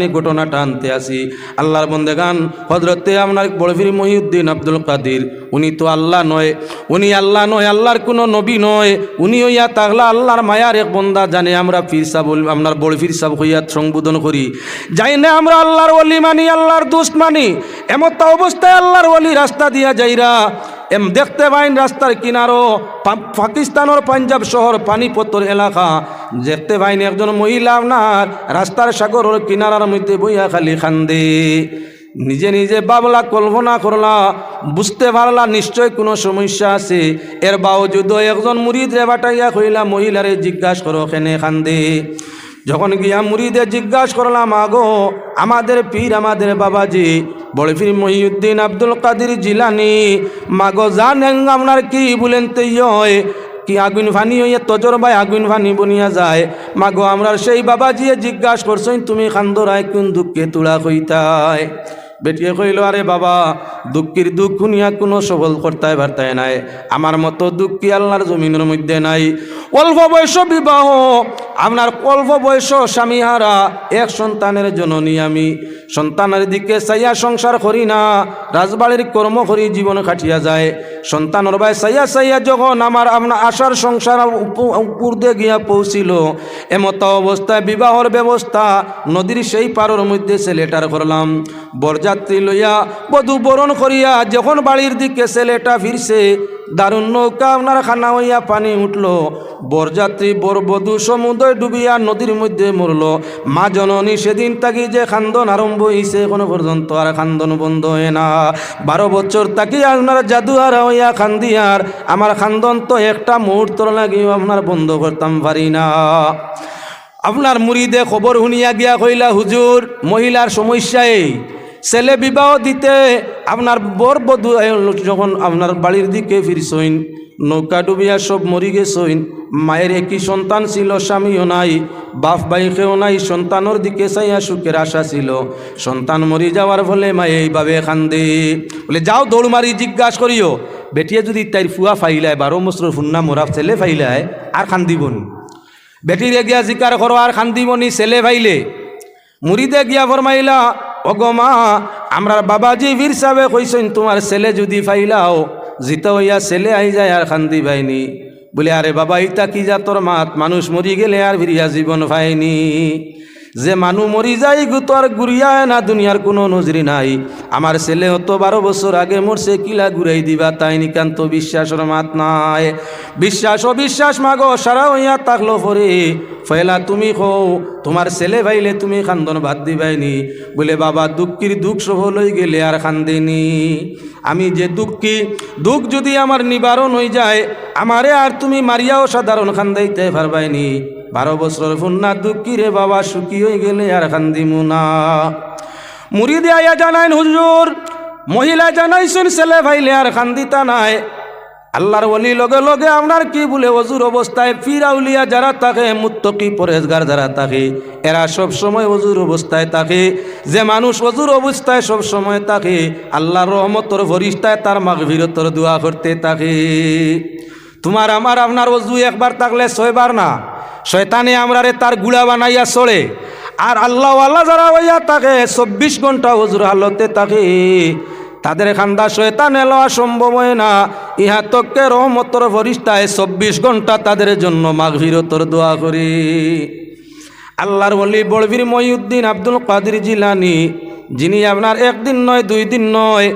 সামনে ঘটনাটা আনতে আসি। আল্লাহর বন্দেগান হজরতে আপনার বড়ফির মহিউদ্দিন আব্দুল কাদির, উনি তো আল্লাহ নয়। উনি আল্লাহ নয়, আল্লাহর কোনো নবী নয়। উনি হইয়া তাগলা আল্লাহর মায়ার এক বন্দা জানে আমরা ফির সাহ আপনার বড় ফির সাহ হইয়া সংবোধন করি। যাই না আমরা আল্লাহর অলি মানি, আল্লাহর দোস্ত মানি। এমত অবস্থায় আল্লাহর অলি রাস্তা দিয়া যাইরা। এম দেখতে পাইন রাস্তার কিনারো পাকিস্তানের পাঞ্জাব শহর পানিপত্তর এলাকা। দেখতে পাইন একজন মহিলা আপনার, রাস্তার সাগরের কিনারার মধ্যে বইয়া খালি খান্দে। নিজে নিজে বাবলা কল্পনা করলা, বুঝতে পারলা, নিশ্চয় কোনো সমস্যা আছে। এর বাওজুদ একজন মুরিদ রে বাটাইয়া কইলা, মহিলারে জিজ্ঞাসা করো, কেনে খান্দে? যখন গিয়া মুড়িদে জিজ্ঞাসা করলাম, আগো, আমাদের পীর, আমাদের বাবাজি বড় মহিউদ্দিন আব্দুল কাদির জিলানি, মাগো জানেন আপনার কি বলেন তৈয় কি আগুন ভানি হইয়া তজর ভাই আগুন ভানি বনিয়া যায়? মাগো, আমরার সেই বাবাজিয়ে জিজ্ঞাসা করছই তুমি খান্দরায় কোন দুঃখে তুলা কইতায়? বেটিয়ে কইল, আরে বাবা, দুঃখীর দুঃখ শুনিয়া কোনো সবল করতায় বার্তায় নাই। আমার মতো দুঃখী আল্লাহর জমিনের মধ্যে নাই। অল্প বয়স বিবাহ, আপনার অল্প বয়স স্বামীহারা, এক সন্তানের জননী আমি। সন্তানের দিকে চাইয়া সংসার করি না, রাজবাড়ির কর্ম করি, জীবন কাটিয়া যায়। সন্তানের ভাই চাইয়া চাইয়া যখন আমার আপনার আশার সংসার উপ- উপর গিয়া পৌঁছিল এমত অবস্থায় বিবাহর ব্যবস্থা নদীর সেই পারের মধ্যে ছেলেটার করলাম। বরযাত্রী লইয়া বধু বরণ করিয়া যখন বাড়ির দিকে ছেলেটা ফিরছে, দারুণ নৌকা আপনার খানা হইয়া পানি উঠল। বরযাত্রী বরবধূ সমুদ্রে ডুবিয়া নদীর মধ্যে মরল। মা জননী সেদিন তাকি যে খান্দন আরম্ভ হইছে, এখনও পর্যন্ত আর খান্দন বন্ধ হয় না। বারো বছর তাকি আপনার জাদুয়ার হইয়া খান্দিয়ার আমার খান্দন তো একটা মুহূর্ত লাগিও আপনার বন্ধ করতাম পারি না। আপনার মুড়িদে খবর শুনিয়া গিয়া কইলা, হুজুর, মহিলার সমস্যা এই। ছেলে বিবাহ দিতে আপনার বর বধূ যখন আপনার বাড়ির দিকে ফিরছইন নৌকা ডুবিয়া সব মরি গেছইন মায়ের একই সন্তান ছিল, স্বামীও নাই, বাপ বাইকেও নাই, সন্তানের দিকে চাইয়া সুখের আশা ছিল। সন্তান মরি যাওয়ার ফলে মায়ে এইভাবে খান্দে বলে, যাও দৌড় মারি, জিজ্ঞাসা করিও। বেটিয়ে যদি তাইর ফুয়া ফাইলায়, বারো বছর ফুন্না মোরা ছেলে ফাইলায়, আর খান্দিবনি বেটিরে গিয়া জিকার করো, আর খান্দিমনি ছেলে ফাইলে। মুড়িদে গিয়া ফরমাইলা অগমা আমরার বাবাজি বীর সাহেবে কইছেন, তোমার ছেলে যদি ফাইলাও, জিত হইয়া ছেলে আই যায় আর খান্দি ভাইনি। বলে, আরে বাবা, ইতা কি যা তোর মাত? মানুষ মরি গেলে আর ফিরিয়া জীবন পাইনি যে মানু মরি যায় গু তো আর ঘুরিয়া না, দুনিয়ার কোনো নজরি নাই। আমার ছেলে হতো বারো বছর আগে মরছে কিলা ঘুরাই দিবা, তাই নিকান্ত বিশ্বাসের মাত নাই। বিশ্বাস অবিশ্বাস মাগো, সারা হইয়া তাকলো পরে ফয়লা তুমি কো তোমার ছেলে ভাইলে তুমি খান্দন বাদ দিবাইনি। বলে, বাবা, দুঃখীর দুঃখ সফল হয়ে গেলে আর খান্দেনি। আমি যে দুঃখী, দুঃখ যদি আমার নিবারণ হয়ে যায়, আমারে আর তুমি মারিয়াও সাধারণ খান্দাইতে পারবাইনি। বারো বছর ফুন্না দুঃখী রে বাবা, সুখী হয়ে গেলে আর খান্দিমু না। মুড়িদে আয়া জানাইন, হুজুর, মহিলা জানাইছেন, ছেলে ভাইলে আর খান্দিতা নাই। আল্লাহর ওলি লগে লগে আপনার কি বলে অজুর অবস্থায় ফিরাউলিয়া যারা থাকে, মুত্তকি পরেজগার যারা থাকে, এরা সব সময় অজুর অবস্থায় থাকে। যে মানুষ অজুর অবস্থায় সব সময় থাকে, আল্লাহর রহমতর ভরিষ্ঠায় তার মাগভীরতর দোয়া করতে থাকে। তোমার, আমার, আপনার অজু একবার থাকলে ছয়বার না? শয়তানে আমরারে তার গুড়া বানাইয়া চলে আর আল্লাহ আল্লাহ যারা হইয়া থাকে চব্বিশ ঘণ্টা অজুর হালতে থাকে তাদের খান্দা শয়তান এলোয়া সম্ভব হয় না। ইহা তকে রহমতর ফরিস্তায় চব্বিশ ঘণ্টা তাদের জন্য মাঘভীরতর দোয়া করি। আল্লাহর বলি বলবীর মহিউদ্দিন আব্দুল কাদির জিলানি, যিনি আপনার একদিন নয়, দুই দিন নয়,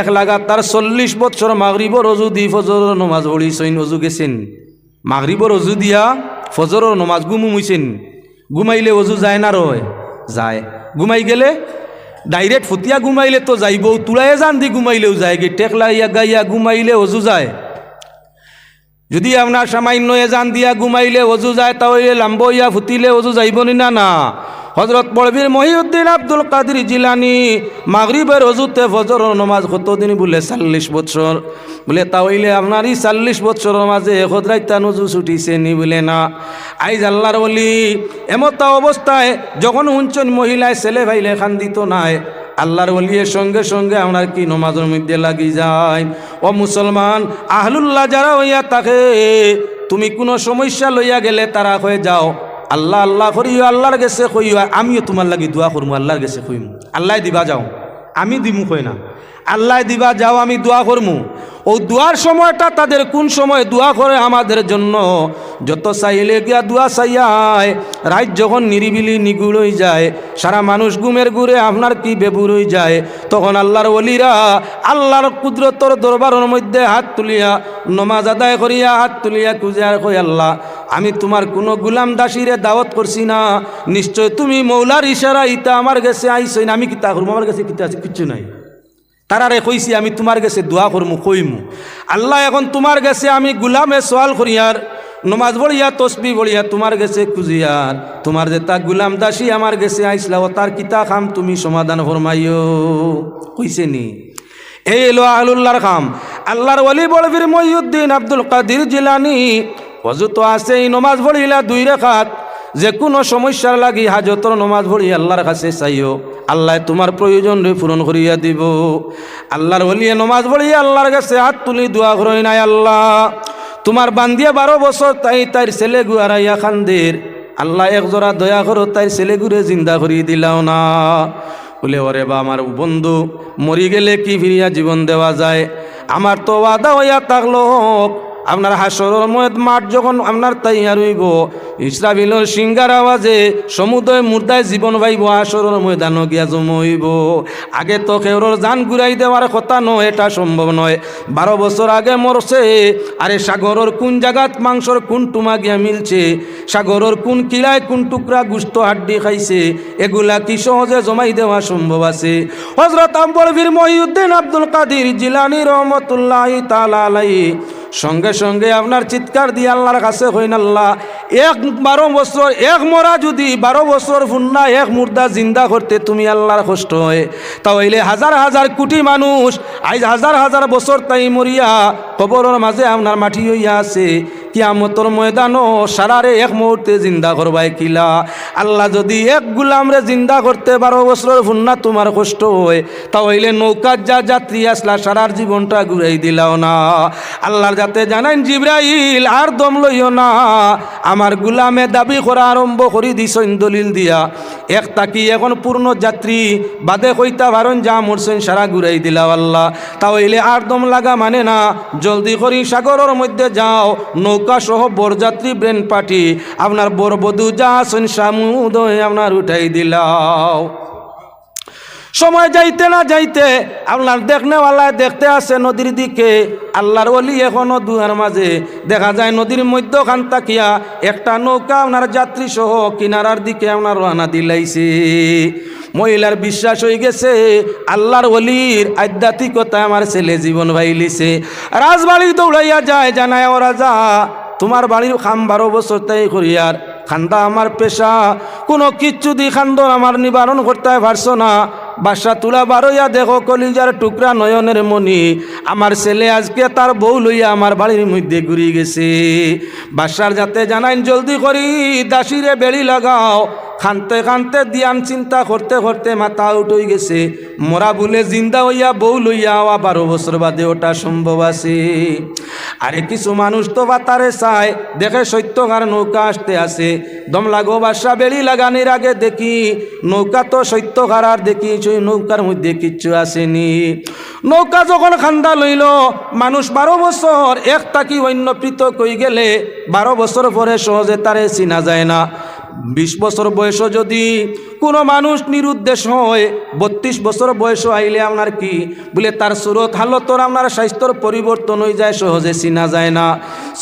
এক লাগাতার চল্লিশ বছর মাগরিবর অজু দি ফজর নমাজ পড়িছেন অজু গেছেন মাগরিবর অজু দিয়া ফজরের নমাজ গুমুমইছেন ঘুমাইলে অজু যায় না রয় যায়। ঘুমাই গেলে ডাইরেক্ট ফুটিয়া ঘুমাইলে তো যাইব তুলাইয়ে যান দি ঘুমাইলেও যায় গে টেকলা ইয়া গাইয়া ঘুমাইলে অজু যায়। যদি আপনার সামান্য এজান দিয়া ঘুমাইলে অজু যায়, তাহলে লাম্ব ইয়া ফুটিলে অজু যাইবনি না না হজরত বলবীর মহিউদ্দিন আব্দুল কাদির জিলানি মাগরিবের অজুতে ফজর নমাজ কতদিন বলে চাল্লিশ বছর? বলে, তাহলে আপনারই চাল্লিশ বছরের মাঝে হজরাইতা নজু ছুটিছে নি বলে না? আইজ আল্লাহর বলি এমতা অবস্থায় যখন শুনছেন মহিলায় ছেলে ভাইলে খান্দিত নাই আল্লাহর ওলিয়ের সঙ্গে সঙ্গে আমরা কি নমাজের মধ্যে লাগি যায় ও মুসলমান, আহলুল্লাহ যারা হইয়া থাকে, তুমি কোনো সমস্যা লইয়া গেলে তারা হয়ে যাও। আল্লাহ আল্লাহ করিও, আল্লাহর গেছে কইও, আমিও তোমার লাগি দোয়া করব আল্লাহর গেছে কইম। আল্লাহ দিবা যাও, আমি দিমু কই না আল্লাহ দিবা যাও, আমি দোয়া করমু। ও দোয়ার সময়টা তাদের কোন সময় দোয়া করে আমাদের জন্য? যত চাইলে গিয়া দোয়া চাইয়ায় রাত যখন নিরিবিলি নিগুড় হয়ে যায়, সারা মানুষ গুমের গুড়ে আপনার কি বেবুর হয়ে যায়? তখন আল্লাহর অলিরা আল্লাহর কুদরতর দরবারের মধ্যে হাত তুলিয়া, নমাজ আদায় করিয়া হাত তুলিয়া কুজিয়ার কই আল্লাহ, আমি তোমার কোনো গুলাম দাসিরে দাওয়াত করছি না। নিশ্চয় তুমি মৌলার ইশারা ইতা আমার গেছে আইসই না। আমি কিতা করব? আমার কাছে কিতা আছে? কিচ্ছু নাই। তারারে কইছি, আমি তোমার গেছে দোয়া করমু, কইমু। আল্লাহ এখন তোমার গেছে আমি গুলামে সোয়াল করিয়ার, নমাজ বড়িয়া তসবি বড়িয়া তোমার গেছে খুঁজিয়ার। তোমার যে তা গুলাম দাসী আমার গেছে আইসলা, ও তার কিতা খাম তুমি সমাধান ফরমাইও। কইছে নি? এই এলো আহলুল্লাহর খাম। আল্লাহর ওলি বলবির মহিউদ্দিন আব্দুল কাদির জিলানি। অজু তো আছে নমাজ পড়িলা দুই রেখাত যে কোনো সমস্যার লাগি হাজতর নমাজ পড়ি, আল্লাহর কাছে চাইও। আল্লাহ তোমার প্রয়োজন পূরণ করিয়া দিব। আল্লাহর হলিয়ে নমাজ পড়ি, আল্লাহর কাছে হাত তুলি, দোয়া করই নাই আল্লাহ। তোমার বান্দিয়া বারো বছর তাই তাই ছেলে গুয়ারাইয়া খান্দের। আল্লাহ এক জোড়া দয়া করো তাই ছেলে গুরে জিন্দা করিয়ে দিলাও না। বলে, ওরে বা আমার বন্ধু, মরি গেলে কি ফিরিয়া জীবন দেওয়া যায়? আমার তো ওয়াদা হইয়া থাকল আপনার হাসরের ময়ত মাঠ যখন আপনার তাইয়া রইব ইসরাবিলের সিঙ্গার আওয়াজে সমুদয় মুর্দায় জীবন পাইব, হাসরের ময়দান গিয়া জমইব আগে তো কেউর জান ঘুরাই দেওয়ার কথা নয়, এটা সম্ভব নয়। বারো বছর আগে মরছে, আরে সাগরের কোন জায়গাত মাংসর কোন টুমা গিয়া মিলছে? সাগরের কোন কিলায় কোন টুকরা গুস্ত হাড্ডি খাইছে? এগুলা কি সহজে জমাই দেওয়া সম্ভব আছে? হজরত আম্বরবীর মহিউদ্দিন আব্দুল কাদির জিলানি রহমতুল্লাহ তালা আলাই সঙ্গে সঙ্গে আপনার চিৎকার দিয়ে আল্লাহর কাছে হইন আল্লাহ। এক বারো বছর, এক মরা যদি বারো বছর ফুন্না এক মুর্দা জিন্দা করতে তুমি আল্লাহর কষ্ট হয়। তাহলে হাজার হাজার কোটি মানুষ আজ হাজার হাজার বছর তাই মরিয়া কবরের মাঝে আপনার মাটি হইয়া আছে। কিয়ামতর ময়দানও সারারে এক মুহূর্তে জিন্দা করবাই কিলা। আল্লাহ যদি এক গুলামরে জিন্দা করতে বারো বছরের ফুন্না তোমার কষ্ট হয়, তাহলে নৌকার যা যাত্রী আসলা সারার জীবনটা ঘুরাই দিলাও না। আল্লাহর যাতে জানাইন, জিব্রাইল, আর দম লইও না। আমার গুলামে দাবি করা আরম্ভ করি দিছইন দলিল দিয়া। এক তাকি এখন পূর্ণ যাত্রী, বাদে কইতা ভারণ যা মরছেন সারা ঘুরাই দিলাও আল্লাহ। তাহলে আর দম লাগা মানে না, জলদি করি সাগরের মধ্যে যাও, নৌকা সহ বরযাত্রী ব্রেন পার্টি আপনার বরবধূ যা আছেন সামুদয় আপনার উঠাই দিলাও। সময় যাইতে না যাইতে আপনার দেখনেওয়ালায় দেখতে আসে নদীর দিকে। আল্লাহর অলি এখনও দুয়ার মাঝে। দেখা যায় নদীর মধ্যখান তাকিয়া একটা নৌকা আপনার যাত্রী সহ কিনারার দিকে আপনার রানা দিলাইছে। মহিলার বিশ্বাস হয়ে গেছে, আল্লাহর অলির আধ্যাত্মিকতায় আমার ছেলে জীবন ভাইলিছে রাজবাড়ি দৌড়াইয়া যায়, জানায় ওরা যা তোমার বাড়ির খাম বারো বছর তাই করিয়ার খান্দা আমার পেশা। কোনো কিচ্ছু দি খান্দন আমার নিবারণ করতে পারছ না। বাসা তুলা বারোইয়া দেখো, কলিজার টুকরা নয়নের মনি আমার ছেলে আজকে তার বউ লইয়া আমার বাড়ির মধ্যে ঘুরি গেছে। বাসার যাতে জানাইন জলদি করি, দাসিরে বেড়ি লাগাও খানতে খানতে দিয়ান চিন্তা করতে করতে মাথা উঠই গেছে। মরা বলে জিন্দা হইয়া বউ লইয়া আওয়া বারো বছর বাদে ওটা সম্ভব আছে। আরে কিছু মানুষ তো বাতারে চায়, দেখে সত্যকার নৌকা আসতে আসে দম লাগো বাসা বেড়ি লাগানির আগে দেখি, নৌকা তো সত্যকার আর দেখি নৌকার মধ্যে কিচ্ছু আসেনি। নৌকা যখন খান্দা লইল, মানুষ বারো বছর, এক তাকি অন্য পৃথক হয়ে গেলে, বারো বছর পরে সহজে তারে চিনা যায় না। বিশ বছর বয়স যদি কোনো মানুষ নিরুদ্দেশ হয়, বত্রিশ বছর বয়স আইলে আপনার কি? বলে, তার সুরত হালতর, আপনার স্বাস্থ্যর পরিবর্তন হয়ে যায়, সহজে চিনা যায় না।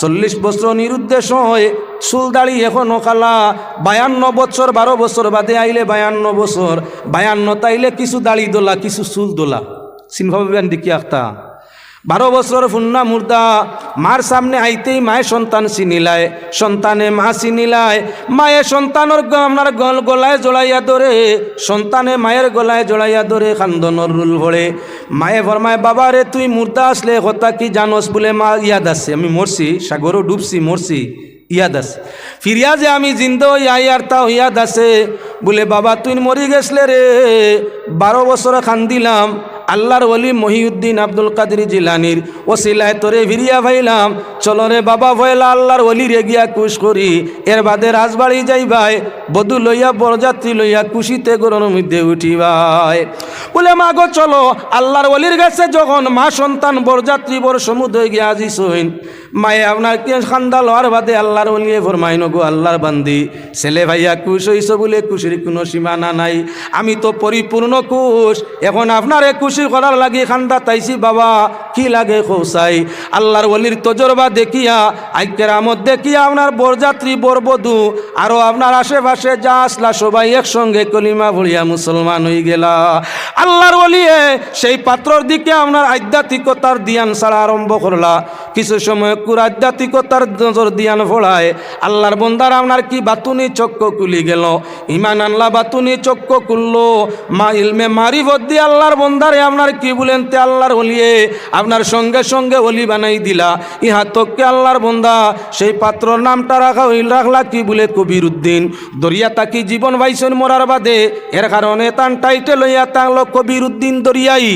চল্লিশ বছর নিরুদ্দেশ হয়, চুল দাড়ি এখনও কালা, বায়ান্ন বছর, বারো বছর বাদে আইলে বায়ান্ন বছর বায়ান্ন তাইলে কিছু দাড়ি দোলা, কিছু চুল দোলা। চিনভাবেন দেখি আখতা। বারো বছর ফুন্না মুর্দা, মার সামনে আইতেই মায়ের সন্তান চিনিলায় সন্তানে মা চিনিলায় মায়ের সন্তানের আপনার গল গলায় জড়াইয়া ধরে, সন্তানে মায়ের গলায় জড়াইয়া ধরে খান্দনের রুল ভরে। মায়ে ফরমায় বাবা রে তুই মুর্দা আসলে কথা কি জানোস বলে মা ইয়াদ আছে। আমি মরছি, সাগরও ডুবছি, মরছি, ইয়াদ আছে। ফিরিয়া যে আমি জিন্দ ইয়াই আর তা ইয়াদ আছে। বলে, বাবা, তুই মরি গেছলে রে, বারো বছর খান দিলাম আল্লাহর ওলি মহিউদ্দিন আব্দুল কাদের জিলানির ওসিলায় তোরে ভিরিয়া ভাইলাম, চলো রে বাবা ভয়লা আল্লাহর ওলি রে গিয়া কুশ করি। এর বাদে রাজবাড়ি যাইবাই বধু লইয়া, বরযাত্রী লইয়া কুশিতে গরুর মধ্যে উঠিবাই বলে মা গো চলো, আল্লাহর ওলির কাছে যখন মা সন্তান বরযাত্রী বর সমুদ্রে গিয়া আজি আজিসইন মায়ে আপনার কি খান্দা লওয়ার বাদে আল্লাহর ওলিয়ে ফরমাইন গো আল্লাহর বান্দি, ছেলে ভাইয়া কুশ হইছ বলে কুশির কোনো সীমানা নাই। আমি তো পরিপূর্ণ কুশ, এখন আপনারে খুশি করার লাগি খান্দা তাইছি, বাবা, কি লাগে খোসাই আল্লাহর ওলির তজরবা দেখিয়া আইকের আমদ দেখিয়া আপনার বরযাত্রী বরবধূ আরও আপনার আশেপাশে যা আসলা, সবাই একসঙ্গে কলিমা ভরিয়া মুসলমান হয়ে গেলা। আল্লাহর ওলিয়ে সেই পাত্রর দিকে আপনার আধ্যাত্মিকতার দিয়ান ছাড়া আরম্ভ করলা। কিছু সময় কুর আধ্যাত্মিকতার নজর দিয়ান ফোড়ায় আল্লাহর বন্দার আপনার কি বাতুনি চক্ক কুলি গেল। ইমান আল্লাহ বাতুনি চক্ক কুললো। মা ইলমে মারিফত দিয়ে আল্লাহর বন্দারে আপনার কি বলেন তে আল্লাহর অলিয়ে আপনার সঙ্গে সঙ্গে অলি বানাই দিলা। ইহা তোকে আল্লাহর বন্দা? সেই পাত্রর নামটা রাখা হইল, রাখলা কি বলে কবির উদ্দিন? দরিয়া তাকি জীবন ভাইসন মরার বাদে? এর কারণে তান টাইটে লইয়া তাংলো কবির উদ্দিন দরিয়াই।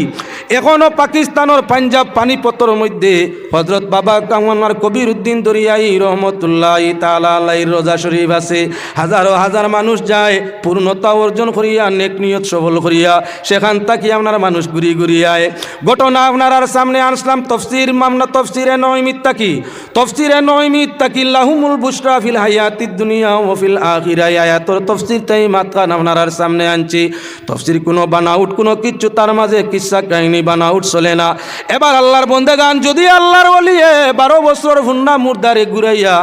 এখনও পাকিস্তানের পাঞ্জাব পানিপত্র মধ্যে হজরত বাবা কামার কবির উদ্দিন দরিয়াই রহমতুল্লাহ তালাই রোজা শরীফ আছে। হাজারো হাজার মানুষ যায়, পূর্ণতা অর্জন করিয়া, নেক নিয়ত সবল করিয়া, সেখান থাকি আপনার মানুষ ঘুরি ঘুরিয়ায় ঘটনা আপনার আর সামনে আনসলাম, তফসির মামনা তফসিরে নয় মিত্তাকি তফসিরে নয় মিত্তাকি লাহুমুল বুশরা ফিল হায়াতিদ দুনিয়া ও ফিল আখিরা আয়াতর তফসির তাই মাতকান আপনার আর সামনে আনছি। তফসির কোনো বানাউট, কোনো কিচ্ছু তার মাঝে কিসা কাহিনী বানাউট চলে না। এবার আল্লাহর বন্দেগান যদি আল্লাহর বলিয়ে বারো বছর ভুন্না মুর্দারে ঘুরাইয়া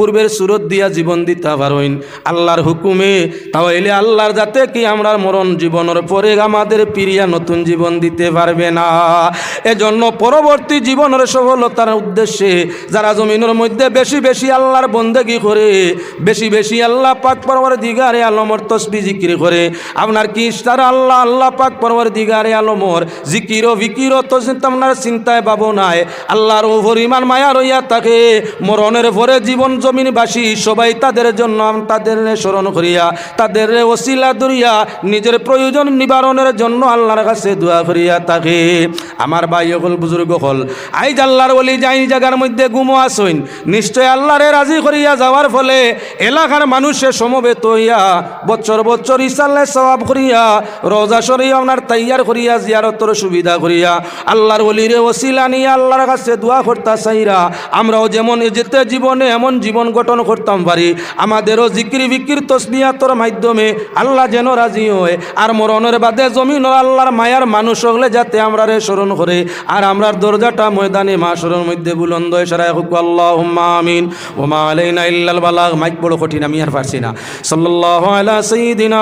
পূর্বের সুরত দিয়া জীবন দিতে পারইন। আল্লাহর হুকুমে তাহলে আল্লাহর যাতে কি আমরা মরণ জীবনের পরে আমাদের পিরিয়া নতুন জীবন দিতে পারবে না। এজন্য পরবর্তী জীবনের সফলতার উদ্দেশ্যে যারা জমিনের মধ্যে বেশি বেশি আল্লাহর বন্দেগি করে, বেশি বেশি আল্লাহ পাক পরবর দিগারে আলমর তসবি জিকির করে, আপনার কি তারা আল্লাহ আল্লাহ পাক পরবর দিগারে আলমর জিকির বিকির তো আপনার চিন্তায় ভাবনায় আল্লাহর ও পরিমাণ মায়া রইয়া থাকে, মরণের পরে জীবন জমিনবাসী সবাই তাদের জন্য তাদের স্মরণ করিয়া, তাদের ওসিলা দরিয়া নিজের প্রয়োজন নিবারণের জন্য আল্লাহর কাছে দোয়া করিয়া থাকে। আমার ভাই হল বুজুর্গ হল, আইজ আল্লাহর বলি যাই জায়গার মধ্যে গুমো আসইন, নিশ্চয় আল্লাহরে রাজি করিয়া যাওয়ার ফলে এলাকার মানুষের সমবেত হইয়া বছর বছর ইসাল্লে সবাব করিয়া, রোজা শরীফ আপনার তৈয়ার করিয়া, জিয়ারতর সুবিধা করিয়া, আল্লাহর বলিরে ওসিলা নিয়ে আল্লাহর কাছে দোয়া করতা চাইরা আমরাও যেমন যেতে জীবনে এমন জীবন গঠন করতাম পারি। আমাদেরও জিকির বিকির তসবিয়াতর মাধ্যমে আল্লাহ যেন রাজি হয়। আর মরণের বাদে জমিন আল্লাহর মায়ার মানুষ হলে যাতে আমরা রে স্মরণ করে। আর আমরার দরজাটা ময়দানে মাসরের মধ্যে বুলন্দ সারাই হুকু আল্লাহ আমিন। ওমা আলাইনা মাইক বড় কঠিন, আমি আর পারছি না। সাল্লাল্লাহু আলা সাইয়্যিদিনা